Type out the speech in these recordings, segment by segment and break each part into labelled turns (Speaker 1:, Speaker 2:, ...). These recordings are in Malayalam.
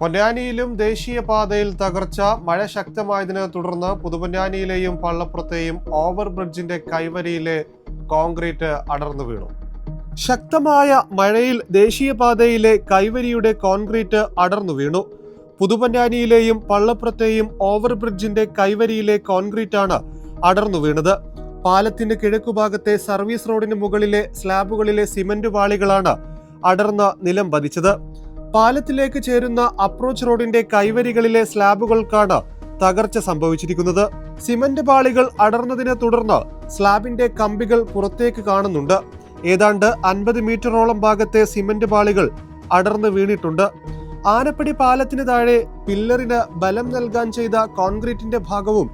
Speaker 1: പൊന്നാനിയിലും ദേശീയപാതയിൽ തകർച്ച മഴ ശക്തമായതിനെ തുടർന്ന് പുതുപൊന്നാനിയിലെയും പള്ളപ്പുറത്തെയും ഓവർ ബ്രിഡ്ജിന്റെ കൈവരിയിലെ കോൺക്രീറ്റ് അടർന്നു വീണു. ശക്തമായ മഴയിൽ ദേശീയപാതയിലെ കൈവരിയുടെ കോൺക്രീറ്റ് അടർന്നു വീണു. പുതുപൊന്നാനിയിലെയും പള്ളപ്പുറത്തെയും ഓവർ ബ്രിഡ്ജിന്റെ കൈവരിയിലെ കോൺക്രീറ്റാണ് അടർന്നു വീണത്. പാലത്തിന്റെ കിഴക്കുഭാഗത്തെ സർവീസ് റോഡിന് മുകളിലെ സ്ലാബുകളിലെ സിമന്റ് പാളികളാണ് അടർന്ന നിലം പതിച്ചത്. പാലത്തിലേക്ക് ചേരുന്ന അപ്രോച്ച് റോഡിന്റെ കൈവരികളിലെ സ്ലാബുകൾക്കാണ് തകർച്ച സംഭവിച്ചിരിക്കുന്നത്. സിമന്റ് പാളികൾ അടർന്നതിനെ തുടർന്ന് സ്ലാബിന്റെ കമ്പികൾ പുറത്തേക്ക് കാണുന്നുണ്ട്. ഏതാണ്ട് അൻപത് മീറ്ററോളം ഭാഗത്തെ സിമന്റ് പാളികൾ അടർന്ന് വീണിട്ടുണ്ട്. ആനപ്പടി പാലത്തിന് താഴെ പില്ലറിന് ബലം നൽകാൻ ചെയ്ത കോൺക്രീറ്റിന്റെ ഭാഗവും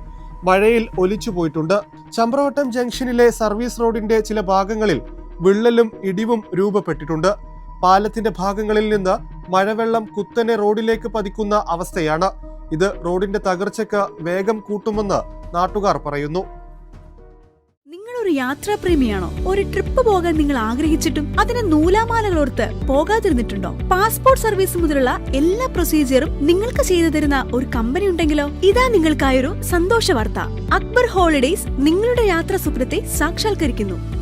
Speaker 1: മഴയിൽ ഒലിച്ചു പോയിട്ടുണ്ട്. ചമ്പ്രവട്ടം ജംഗ്ഷനിലെ സർവീസ് റോഡിന്റെ ചില ഭാഗങ്ങളിൽ വിള്ളലും ഇടിവും രൂപപ്പെട്ടിട്ടുണ്ട്. പാലത്തിന്റെ ഭാഗങ്ങളിൽ നിന്ന് മഴവെള്ളം കുത്തനെ റോഡിലേക്ക് പതിക്കുന്ന അവസ്ഥയാണ്. ഇത് റോഡിന്റെ തകർച്ചയ്ക്ക് വേഗം കൂട്ടുമെന്ന് നാട്ടുകാർ പറയുന്നു.
Speaker 2: നിങ്ങൾ ഒരു യാത്രാപ്രേമിയാണോ? ഒരു ട്രിപ്പ് പോകാൻ നിങ്ങൾ ആഗ്രഹിച്ചിട്ടും അതിന് നൂലാമാലകളോർത്ത് പോകാതിരുന്നിട്ടുണ്ടോ? പാസ്പോർട്ട് സർവീസ് മുതലുള്ള എല്ലാ പ്രൊസീജിയറും നിങ്ങൾക്ക് ചെയ്തു തരുന്ന ഒരു കമ്പനി ഉണ്ടെങ്കിലോ? ഇതാ നിങ്ങൾക്കായൊരു സന്തോഷ വാർത്ത അക്ബർ ഹോളിഡേയ്സ് നിങ്ങളുടെ യാത്രാ സ്വപ്നത്തെ സാക്ഷാത്കരിക്കുന്നു.